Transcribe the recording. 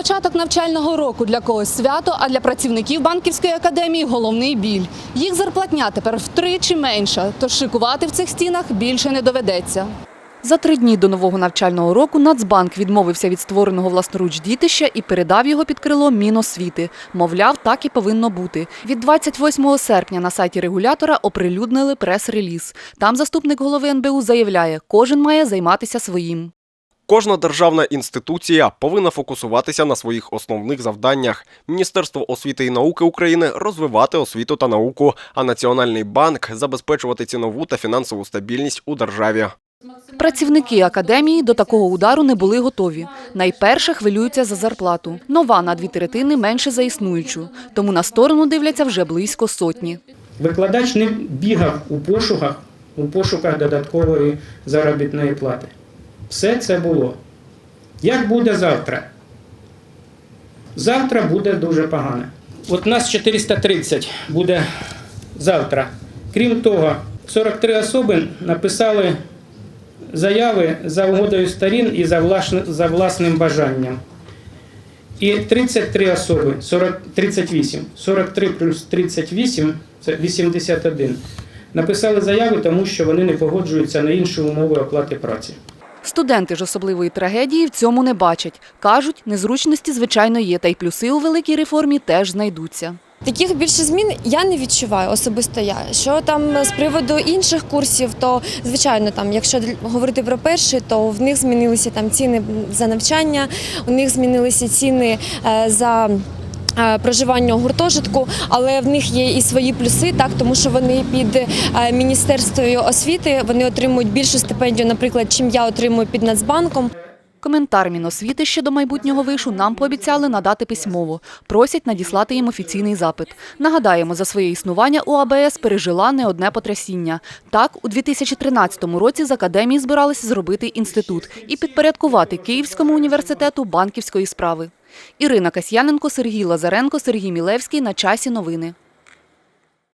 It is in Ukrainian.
Початок навчального року для когось свято, а для працівників банківської академії головний біль. Їх зарплатня тепер втричі менша, тож шикувати в цих стінах більше не доведеться. За три дні до нового навчального року Нацбанк відмовився від створеного власноруч дітища і передав його під крило Міносвіти. Мовляв, так і повинно бути. Від 28 серпня на сайті регулятора оприлюднили прес-реліз. Там заступник голови НБУ заявляє, кожен має займатися своїм. Кожна державна інституція повинна фокусуватися на своїх основних завданнях. Міністерство освіти і науки України розвивати освіту та науку, а Національний банк забезпечувати цінову та фінансову стабільність у державі. Працівники академії до такого удару не були готові. Найперше хвилюються за зарплату. Нова на дві третини менше за існуючу, тому на сторону дивляться вже близько сотні. Викладач не бігав у пошуках, у пошуках додаткової заробітної плати. Все це було. Як буде завтра? Завтра буде дуже погано. От нас 430 буде завтра. Крім того, 43 особи написали заяви за угодою сторін і за, власним бажанням. І 33 особи, 40, 38, 43 плюс 38 це 81. Написали заяви, тому що вони не погоджуються на інші умови оплати праці. Студенти ж особливої трагедії в цьому не бачать. Кажуть, незручності, звичайно, є, та й плюси у великій реформі теж знайдуться. Таких більше змін я не відчуваю особисто я. Що там з приводу інших курсів, то звичайно, там, якщо говорити про перший, то в них змінилися там ціни за навчання, у них змінилися ціни е, за. Е, Проживання у гуртожитку, але в них є і свої плюси, так тому що вони під е, міністерством освіти вони отримують більшу стипендію, наприклад, чим я отримую під Нацбанком. Коментар Міносвіти щодо майбутнього вишу нам пообіцяли надати письмово. Просять надіслати їм офіційний запит. Нагадаємо, за своє існування УАБС пережила не одне потрясіння. Так, у 2013 році з академії збиралися зробити інститут і підпорядкувати Київському університету банківської справи. Ірина Касьяненко, Сергій Лазаренко, Сергій Мілевський. На часі новини.